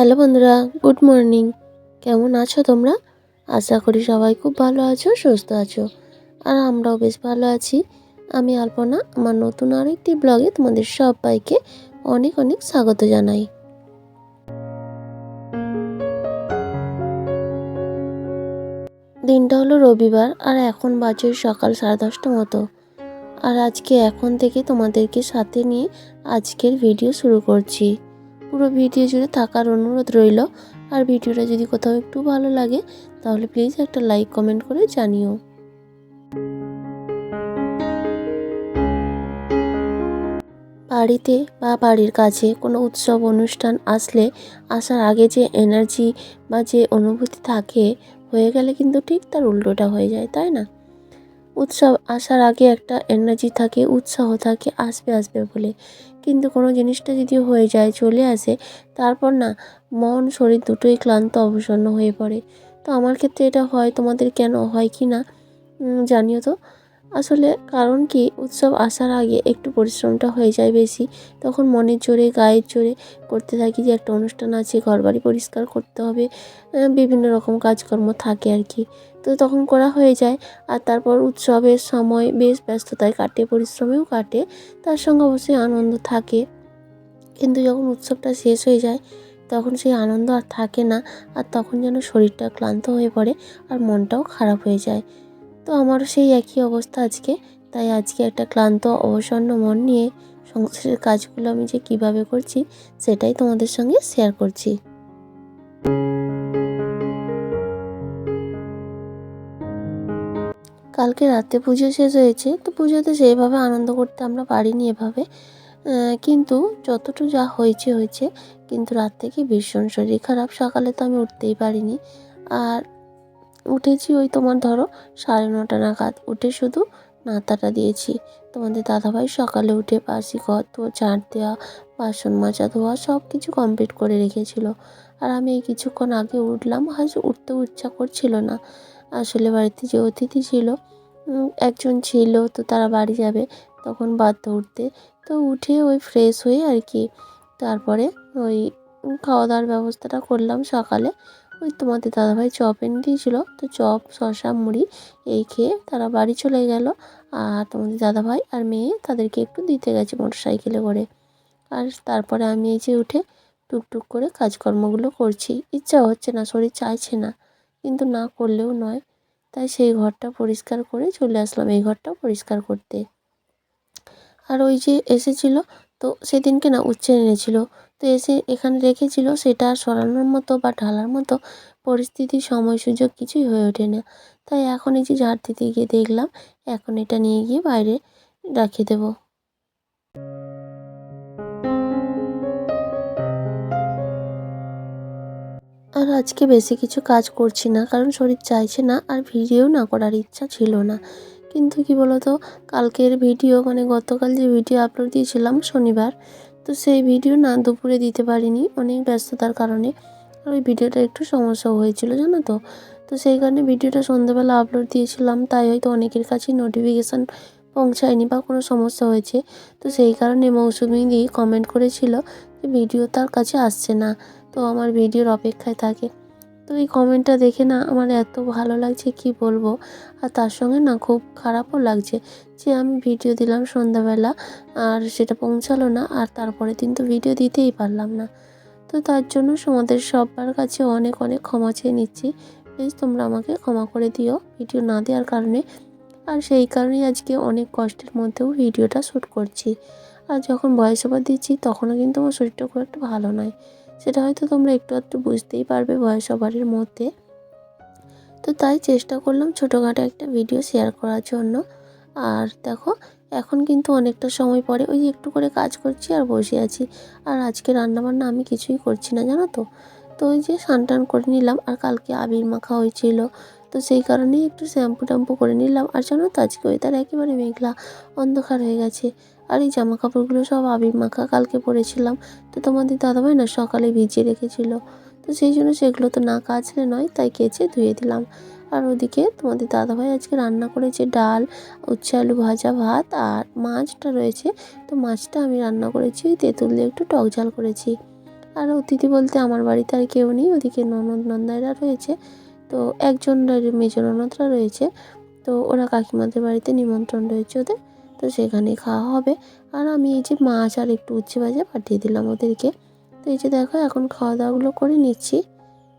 Hello বন্ধুরা, good morning. কেমন আছো তোমরা? আশা করি সবাই খুব ভালো আছো, সুস্থ আছো। আর আমরাও বেশ ভালো আছি। আমি আলপনা, আমার নতুন আরেকটি ব্লগে তোমাদের সবাইকে অনেক অনেক স্বাগত জানাই। দিনটা হলো রবিবার আর এখন বাজে সকাল সাড়ে দশটা মতো। আর আজকে এখন থেকে তোমাদেরকে সাথে নিয়ে আজকের ভিডিও শুরু করছি। পুরো ভিডিও জুড়ে থাকার অনুরোধ রইল। আর ভিডিওটা যদি কোথাও একটু ভালো লাগে, তাহলে প্লিজ একটা লাইক কমেন্ট করে জানিও। বাড়িতে বা বাড়ির কাছে কোনো উৎসব, অনুষ্ঠান আসলে আসার আগে যে এনার্জি বা যে অনুভূতি থাকে, হয়ে গেলে কিন্তু ঠিক তার উল্টোটা হয়ে যায়, তাই না? উৎসব আসার আগে একটা এনার্জি থাকে, উৎসাহ থাকে, আসবে আসবে বলে। কিন্তু কোনো জিনিসটা যদি হয়ে যায়, চলে আসে, তারপর না, মন, শরীর দুটোই ক্লান্ত, অবসন্ন হয়ে পড়ে। তো আমার ক্ষেত্রে এটা হয়, তোমাদের কেন হয় কি না? জানিও তো। আসলে কারণ কি? উৎসব আসার আগে একটু পরিশ্রমটা হয়ে যায় বেশি। তখন মনের জোরে, গায়ের জোরে করতে থাকি যে একটা অনুষ্ঠান আছে, ঘরবাড়ি পরিষ্কার করতে হবে বিভিন্ন রকম কাজকর্ম থাকে আর কি। তো তখন করা হয়ে যায়। আর তারপর উৎসবের সময় বেশ ব্যস্ততায় কাটে, পরিশ্রমেও কাটে। তার সঙ্গে অবশ্যই আনন্দ থাকে। কিন্তু যখন উৎসবটা শেষ হয়ে যায়, তখন সেই আনন্দ আর থাকে না। আর তখন যেন শরীরটা ক্লান্ত হয়ে পড়ে আর মনটাও খারাপ হয়ে যায়। তো আমারও সেই একই অবস্থা আজকে। তাই আজকে একটা ক্লান্ত, অবসন্ন মন নিয়ে সংসারের কাজগুলো আমি যে কীভাবে করছি, সেটাই তোমাদের সঙ্গে শেয়ার করছি। কালকে রাতে পুজো শেষ হয়েছে, তো পুজোতে সেইভাবে আনন্দ করতে আমরা পারিনি এভাবে। কিন্তু যতটুকু যা হয়েছে হয়েছে। কিন্তু রাত থেকে ভীষণ শরীর খারাপ। সকালে তো আমি উঠতেই পারিনি। আর উঠেছি ওই তোমার ধরো সাড়ে নটা নাগাদ। উঠে শুধু নাতাটা দিয়েছি। তোমাদের দাদাভাই সকালে উঠে পাশি ঘর, তো ঝাঁট দেওয়া বাসন মাজা ধোয়া সব কিছু কমপ্লিট করে রেখেছিল। আর আমি এই কিছুক্ষণ আগে উঠলাম, আজ উঠতেও ইচ্ছা করছিল না। আসলে বাড়িতে যে অতিথি ছিল একজন ছিল, তো তারা বাড়ি যাবে তখন বাধ্য উঠতে। তো উঠে ওই ফ্রেশ হয়ে আর কি, তারপরে ওই খাওয়া দাওয়ার ব্যবস্থাটা করলাম সকালে। ওই তোমাদের দাদাভাই চপ এনে দিয়েছিল। তো চপ, শসা, মুড়ি এই খেয়ে তারা বাড়ি চলে গেল। আর তোমাদের দাদাভাই আর মেয়ে তাদেরকে একটু দিতে গেছে মোটর সাইকেলে করে। আর তারপরে আমি এই যে উঠে টুকটুক করে কাজকর্মগুলো করছি। ইচ্ছা হচ্ছে না, শরীর চাইছে না, কিন্তু না করলেও নয়। তাই সেই ঘরটা পরিষ্কার করে চলে আসলাম, এই ঘরটা পরিষ্কার করতে। আর ওই যে এসেছিল তো সেদিনকে না উচ্ছে এনেছিল। তো এসে এখানে রেখেছিল সেটা সরানোর মতো বা ঢালার মতো পরিস্থিতি সময় সুযোগ কিছুই হয়ে ওঠে না। তাই এখন এই যে ঝাড় দিতে গিয়ে দেখলাম, এখন এটা নিয়ে গিয়ে বাইরে রাখে দেবো। আর আজকে বেশি কিছু কাজ করছি না, কারণ শরীর চাইছে না আর ভিডিও না করার ইচ্ছা ছিল না। কিন্তু কি বলতো, কালকের ভিডিও মানে গতকাল যে ভিডিও আপলোড দিয়েছিলাম শনিবার, তো সেই ভিডিও না দুপুরে দিতে পারিনি, অনেক ব্যস্ততার কারণে। আর ওই ভিডিওটা একটু সমস্যা হয়েছিল, জানো তো? তো সেই কারণে ভিডিওটা সন্ধ্যাবেলা আপলোড দিয়েছিলাম, তাই হয়তো অনেকের কাছেই নোটিফিকেশান পৌঁছায়নি বা কোনো সমস্যা হয়েছে। তো সেই কারণে মৌসুমি দিয়ে কমেন্ট করেছিল যে, ভিডিও তার কাছে আসছে না। তো আমার ভিডিওর অপেক্ষায় থাকে। তো এই কমেন্টটা দেখে না আমার এত ভালো লাগছে, কি বলব? আর তার সঙ্গে না খুব খারাপও লাগছে যে আমি ভিডিও দিলাম সন্ধ্যাবেলা আর সেটা পৌঁছালো না আর তারপরে দিন তো ভিডিও দিতেই পারলাম না। তো তার জন্য তোমাদের সবার কাছে অনেক অনেক ক্ষমা চেয়ে নিচ্ছি। প্লিজ তোমরা আমাকে ক্ষমা করে দিও ভিডিও না দেওয়ার কারণে। আর সেই কারণেই আজকে অনেক কষ্টের মধ্যেও ভিডিওটা শ্যুট করছি। আর যখন বয়স ওভার দিচ্ছি তখনও কিন্তু আমার শরীরটা খুব একটা ভালো নয়। সেটা হয়তো তোমরা একটু একটু বুঝতেই পারবে বয়স সবারের মধ্যে। তো তাই চেষ্টা করলাম ছোটোখাটো একটা ভিডিও শেয়ার করার জন্য। আর দেখো, এখন কিন্তু অনেকটা সময় পরে ওই একটু করে কাজ করছি আর বসে আছি। আর আজকে রান্নাবান্না আমি কিছুই করছি না, জানো তো? তো ওই যে টান করে নিলাম আর কালকে আবির মাখা হয়েছিল। তো সেই কারণেই একটু শ্যাম্পু ট্যাম্পু করে নিলাম। আর জানো তো, আজকে ওয়েদার একেবারে মেঘলা, অন্ধকার হয়ে গেছে। আর এই জামা কাপড়গুলো সব আবির মাখা, কালকে পরেছিলাম। তো তোমাদের দাদাভাই না সকালে ভিজিয়ে রেখেছিল। তো সেই জন্য সেগুলো তো না কাচলে নয়, তাই কেচে ধুয়ে দিলাম। আর ওদিকে তোমাদের দাদাভাই আজকে রান্না করেছে ডাল, উচ্ছে আলু ভাজা ভাত আর মাছটা রয়েছে। তো মাছটা আমি রান্না করেছি তেঁতুল দিয়ে একটু টক ঝাল করেছি। আর অতিথি বলতে আমার বাড়িতে আর কেউ নেই, ওদিকে ননদ নন্দাইরা রয়েছে। তো একজন মেজ ননদরা রয়েছে। তো ওরা কাকিমাদের বাড়িতে নিমন্ত্রণ রয়েছে ওদের। তো সেখানে খাওয়া হবে। আর আমি এই যে মাছ আর একটু উচ্ছে ভাজা পাঠিয়ে দিলাম ওদেরকে। তো এই যে দেখো, এখন খাওয়া দাওয়াগুলো করে নিচ্ছি।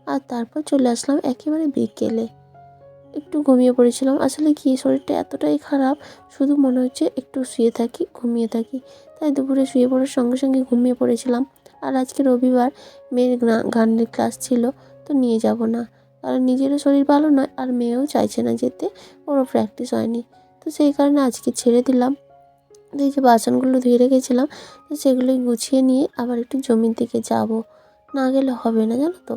আর তারপর চলে আসলাম একেবারে বিকেলে। একটু ঘুমিয়ে পড়েছিলাম। আসলে কি, শরীরটা এতটাই খারাপ, শুধু মনে হচ্ছে একটু শুয়ে থাকি, ঘুমিয়ে থাকি। তাই দুপুরে শুয়ে পড়ার সঙ্গে সঙ্গে ঘুমিয়ে পড়েছিলাম। আর আজকে রবিবার, মেয়ের গানের ক্লাস ছিল, তো নিয়ে যাব না। কারণ নিজেরও শরীর ভালো নয়, আর মেয়েও চাইছে না যেতে। ওরও প্র্যাকটিস হয়নি। তো সেই কারণে আজকে ছেড়ে দিলাম। এই যে বাসনগুলো ধুয়ে রেখেছিলাম, তো সেগুলোই গুছিয়ে নিয়ে আবার একটু জমির দিকে যাব। না গেলে হবে না, জানো তো?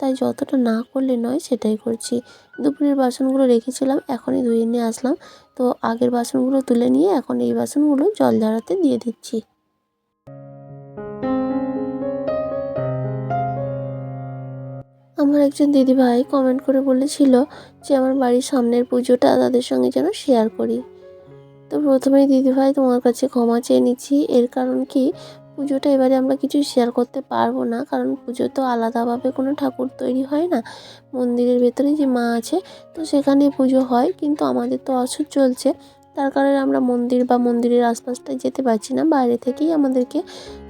তাই যতটা না করলে নয় সেটাই করছি। দুপুরের বাসনগুলো রেখেছিলাম, এখনই ধুয়ে নিয়ে আসলাম। তো আগের বাসনগুলো তুলে নিয়ে এখন এই বাসনগুলো জল ঝাড়াতে দিয়ে দিচ্ছি। আমার একজন দিদিভাই কমেন্ট করে বলেছিল যে, আমার বাড়ির সামনের পুজোটা তাদের সঙ্গে যেন শেয়ার করি। তো প্রথমেই দিদিভাই তোমার কাছে ক্ষমা চেয়ে নিচ্ছি। এর কারণ কি? পুজোটা এবারে আমরা কিছু শেয়ার করতে পারব না, কারণ পুজো তো আলাদাভাবে কোনো ঠাকুর তৈরি হয় না। মন্দিরের ভেতরে যে মা আছে, তো সেখানে পুজো হয়, কিন্তু আমাদের তো অসুখ চলছে। তার কারণে আমরা মন্দির বা মন্দিরের আশপাশটায় যেতে পারছি না। বাইরে থেকেই আমাদেরকে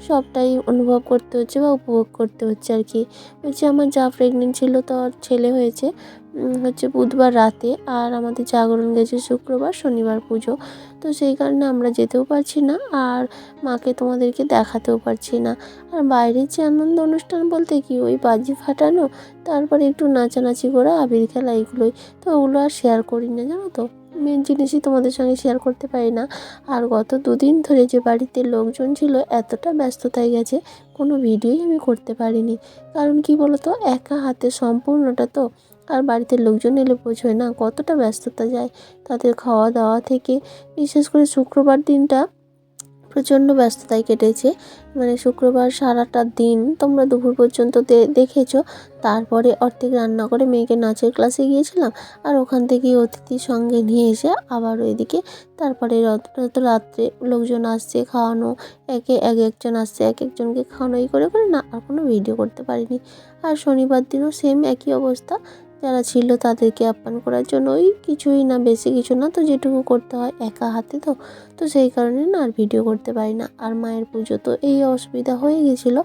সবটাই অনুভব করতে হচ্ছে বা উপভোগ করতে হচ্ছে আর কি। হচ্ছে আমার যা প্রেগনেন্ট ছিল তো ওর ছেলে হয়েছে। হচ্ছে বুধবার রাতে আর আমাদের জাগরণ গেছে শুক্রবার, শনিবার পুজো। তো সেই কারণে আমরা যেতেও পারছি না আর মাকে তোমাদেরকে দেখাতেও পারছি না। আর বাইরের যে আনন্দ অনুষ্ঠান বলতে কি, ওই বাজি ফাটানো, তারপরে একটু নাচানাচি করা, আবির খেলা এগুলোই তো ওগুলো আর শেয়ার করি না, জানো তো। মেন জিনিসই তোমাদের সঙ্গে শেয়ার করতে পারি না। আর গত দুদিন ধরে যে বাড়িতে লোকজন ছিল, এতটা ব্যস্ততায় গেছে, কোনো ভিডিওই আমি করতে পারিনি। কারণ কি বলতো, একা হাতে সম্পূর্ণটা তো, আর বাড়িতে লোকজন এলে বোঝোয় না কতটা ব্যস্ততা যায়। তাদের খাওয়া দাওয়া থেকে, বিশেষ করে শুক্রবার দিনটা প্রচণ্ড ব্যস্ততায় কেটেছে। মানে শুক্রবার সারাটা দিন তোমরা দুপুর পর্যন্ত দেখেছ। তারপরে অর্ধেক রান্না করে মেয়েকে নাচের ক্লাসে গিয়েছিলাম। আর ওখান থেকে অতিথির সঙ্গে নিয়ে এসে আবার ওইদিকে তারপরে রত রাত্রে লোকজন আসছে খাওয়ানো। একে এক একজন আসছে, এক একজনকে খাওয়ানো এই করে করে না, আর কোনো ভিডিও করতে পারিনি। আর শনিবার দিনও সেম একই অবস্থা। যারা ছিল তাদেরকে আপ্যায়ন করার জন্য ওই কিছুই না, বেশি কিছু না, তো যেটুকু করতে হয় একা হাতে তো তো সেই কারণে না আর ভিডিও করতে পারি না। আর মায়ের পুজো তো এই অসুবিধা হয়ে গেছিল,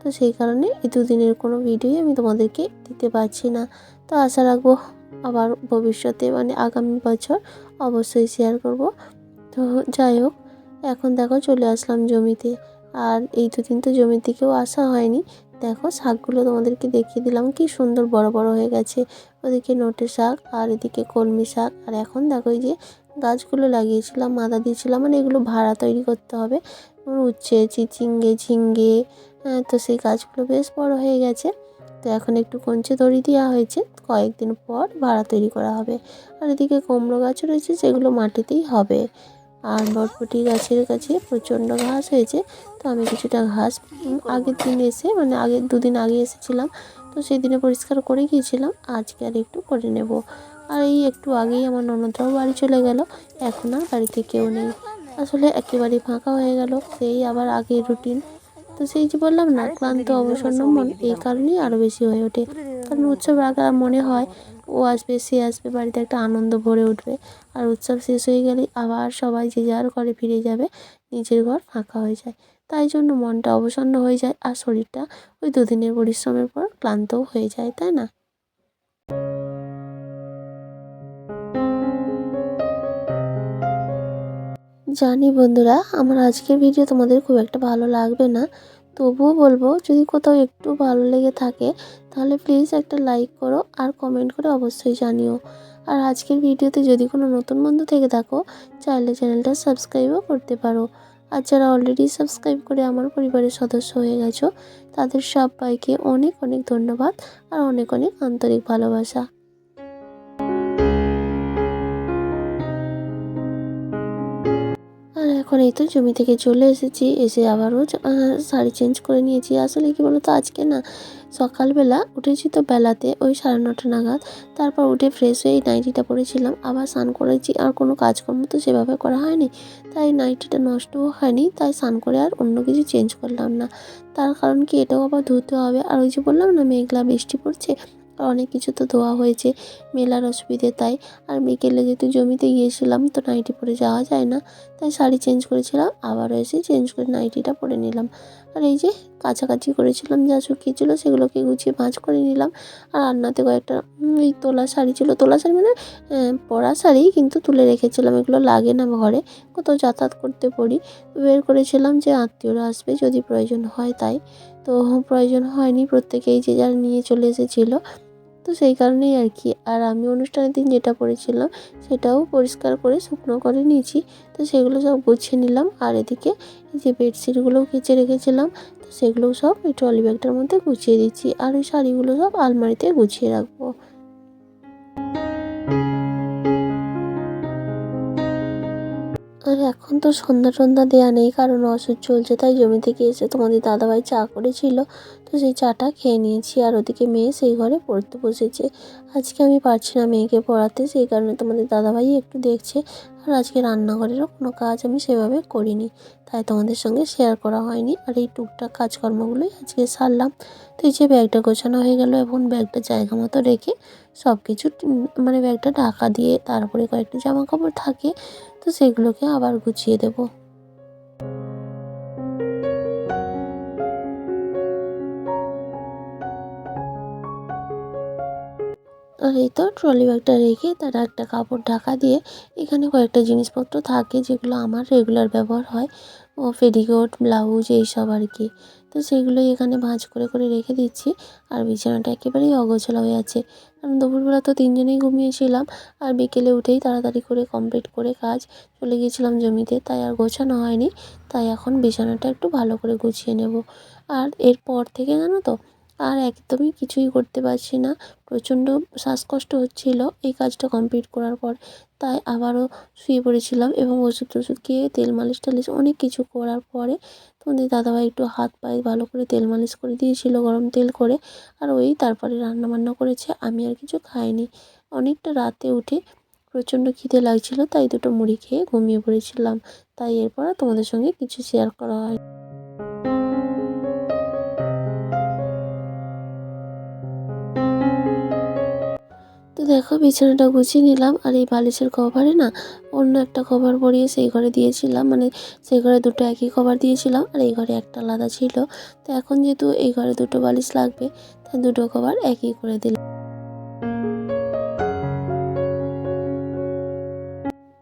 তো সেই কারণে এই দুদিনের কোনো ভিডিওই আমি তোমাদেরকে দিতে পারছি না। তো আশা রাখব আবার ভবিষ্যতে মানে আগামী বছর অবশ্যই শেয়ার করব। তো যাই হোক, এখন দেখো চলে আসলাম জমিতে। আর এই দুদিন তো জমির দিকেও আসা হয়নি দেখো শাকগুলো তোমাদেরকে দেখিয়ে দিলাম কি সুন্দর বড় বড় হয়ে গেছে। ওদিকে নোটে শাক আর এদিকে কলমি শাক। আর এখন দেখো এই যে গাছগুলো লাগিয়েছিলাম মাদা দিয়েছিলাম মানে এগুলো ভাড়া তৈরি করতে হবে। উচ্ছে চিচিঙ্গে ঝিঙ্গে হ্যাঁ, তো সেই গাছগুলো বেশ বড় হয়ে গেছে। তো এখন একটু কঞ্চে দড়ি দেওয়া হয়েছে কয়েকদিন পর ভাড়া তৈরি করা হবে। আর এদিকে কুমড়ো গাছও রয়েছে সেগুলো মাটিতেই হবে। আর বরবটি গাছের কাছে প্রচণ্ড ঘাস হয়েছে, তো আমি কিছুটা ঘাস আগের দিন এসে মানে আগের দুদিন আগে এসেছিলাম, তো সেই দিনে পরিষ্কার করে গিয়েছিলাম, আজকে আর একটু করে নেব। আর এই একটু আগেই আমার ননদরাও বাড়ি চলে গেল, এখন আর বাড়িতে কেউ নেই। আসলে একেবারে ফাঁকা হয়ে গেল, সেই আবার আগের রুটিন তো সেই যে বললাম না ক্লান্ত অবসন্ন মন এই কারণেই আরও বেশি হয়ে ওঠে। কারণ উৎসব আগে মনে হয় ও আসবে সে আসবে বাড়িতে একটা আনন্দ ভরে উঠবে। আর উৎসব শেষ হয়ে গেলে আবার সবাই যে যার ঘরে ফিরে যাবে নিজের ঘর ফাঁকা হয়ে যায়। তাই জন্য মনটা অবসন্ন হয়ে যায় আর শরীরটা ওই দুদিনের পরিশ্রমের পর ক্লান্তও হয়ে যায় তাই না? জানি বন্ধুরা, আমার আজকের ভিডিও তোমাদের খুব একটা ভালো লাগবে না। তবুও বলব, যদি কোথাও একটু ভালো লেগে থাকে, তাহলে প্লিজ একটা লাইক করো আর কমেন্ট করে অবশ্যই জানিও। আর আজকের ভিডিওতে যদি কোনো নতুন বন্ধু থেকে থাকো, চাইলে চ্যানেলটা সাবস্ক্রাইবও করতে পারো। আর যারা অলরেডি সাবস্ক্রাইব করে আমার পরিবারের সদস্য হয়ে গেছো, তাদের সবাইকে অনেক অনেক ধন্যবাদ আর অনেক অনেক আন্তরিক ভালোবাসা। এখন এই তো জমি থেকে চলে এসেছি, এসে আবারও শাড়ি চেঞ্জ করে নিয়েছি। আসলে কি বলতো, আজকে না সকালবেলা উঠেছি তো বেলাতে, ওই সাড়ে নটা নাগাদ। তারপর উঠে ফ্রেশ হয়ে এই নাইটিটা পরেছিলাম আবার স্নান করেছি, আর কোনো কাজকর্ম তো সেভাবে করা হয়নি। তাই নাইটিটা নষ্টও হয়নি, তাই স্নান করে আর অন্য কিছু চেঞ্জ করলাম না। তার কারণ কি, এটাও আবার ধুতে হবে। আর ওই যে বললাম না, মেঘলা বৃষ্টি পড়ছে আর অনেক কিছু তো ধোয়া হয়েছে, মেলার অসুবিধে তাই। আর বিকেলে যেহেতু জমিতে গিয়েছিলাম, তো নাইটি পরে যাওয়া যায় না। তাই শাড়ি চেঞ্জ করেছিলাম, আবারও এসে চেঞ্জ করে নাইটিটা পরে নিলাম। আর এই যে কাছাকাছি করেছিলাম যা শুকিয়েছিল সেগুলোকে গুছিয়ে ভাঁজ করে নিলাম। আর রান্নাতে কয়েকটা এই তোলা শাড়ি ছিল। তোলা শাড়ি মানে পরা শাড়ি কিন্তু তুলে রেখেছিলাম, এগুলো লাগে না ঘরে, কোথাও যাতায়াত করতে পড়ি। বের করেছিলাম যে আত্মীয়রা আসবে যদি প্রয়োজন হয় তাই। তো প্রয়োজন হয়নি, প্রত্যেকেই যে যার নিয়ে চলে এসেছিল। তো সেই কারণেই আর কি। আর আমি অনুষ্ঠানের দিন যেটা পরেছিলাম সেটাও পরিষ্কার করে শুকনো করে নিয়েছি। তো সেগুলো সব গুছিয়ে নিলাম। আর এদিকে যে বেডশিটগুলো কেচে রেখেছিলাম, তো সেগুলোও সব এই ট্রলি ব্যাগটার মধ্যে গুছিয়ে দিচ্ছি। আর ওই শাড়িগুলো সব আলমারিতে গুছিয়ে রাখব। আর এখন তো সন্ধ্যা টন্ধা দেওয়া নেই, কারণ অসুখ চলছে, তাই জমি থেকে এসে তোমাদের দাদাভাই চা করেছিল। তো সেই চাটা খেয়ে নিয়েছি, আর ওদিকে মেয়ে সেই ঘরে পড়তে বসেছে। আজকে আমি পারছি না মেয়েকে পড়াতে, সেই কারণে তোমাদের দাদাভাই একটু দেখছে, আর আজকে রান্নাঘরেরও কোনো কাজ আমি সেভাবে করিনি। তাই তোমাদের সঙ্গে শেয়ার করা হয়নি, আর এই টুকটাক কাজকর্মগুলোই আজকে সারলাম। তো এই যে ব্যাগটা গোছানো হয়ে গেল এখন ব্যাগটা জায়গা মতো রেখে সব কিছু মানে ব্যাগটা ঢাকা দিয়ে তারপরে কয়েকটা জামা কাপড় থাকে তো সেগুলোকে আবার গুছিয়ে দেবো। আর এই তো ট্রলি ব্যাগটা রেখে তার একটা কাপড় ঢাকা দিয়ে এখানে কয়েকটা জিনিসপত্র থাকে যেগুলো আমার রেগুলার ব্যবহার হয়। ও পেটিকোট ব্লাউজ এইসব আর কি। তো সেগুলোই এখানে ভাঁজ করে করে রেখে দিচ্ছি। আর বিছানাটা একেবারেই অগোছলা হয়ে আছে। কারণ দুপুরবেলা তো তিনজনেই ঘুমিয়েছিলাম আর বিকেলে উঠেই তাড়াতাড়ি করে কমপ্লিট করে কাজ চলে গিয়েছিলাম জমিতে, তাই আর গোছানো হয়নি। তাই এখন বিছানাটা একটু ভালো করে গুছিয়ে নেব। আর এরপর থেকে জানো তো আর একদমই কিছুই করতে পারছি না। প্রচণ্ড শ্বাসকষ্ট হচ্ছিল এই কাজটা কমপ্লিট করার পর। তাই আবারও শুয়ে পড়েছিলাম এবং ওষুধ টষুধ খেয়ে তেল মালিশ টালিশ অনেক কিছু করার পরে তোমাদের দাদাভাই একটু হাত পায়ে ভালো করে তেল মালিশ করে দিয়েছিল, গরম তেল করে। আর ওই তারপরে রান্না বান্না করেছে, আমি আর কিছু খাইনি। অনেকটা রাতে উঠে প্রচণ্ড খিদে লাগছিল, তাই দুটো মুড়ি খেয়ে ঘুমিয়ে পড়েছিলাম। তাই এরপর তোমাদের সঙ্গে কিছু শেয়ার করা হয় দেখো, বিছানাটা গুছিয়ে নিলাম আর এই বালিশের কভারে না অন্য একটা কভার পরিয়ে সেই ঘরে দিয়েছিলাম। মানে সেই ঘরে দুটো একই কভার দিয়েছিলাম আর এই ঘরে একটা আলাদা ছিল। তো এখন যেহেতু এই ঘরে দুটো বালিশ লাগবে তাই দুটো কভার একই করে দিলাম।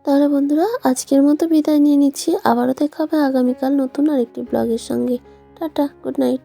তাহলে বন্ধুরা, আজকের মতো বিদায় নিয়ে নিচ্ছি। আবারও দেখা হবে আগামীকাল নতুন আরেকটি ব্লগের সঙ্গে। Tata good night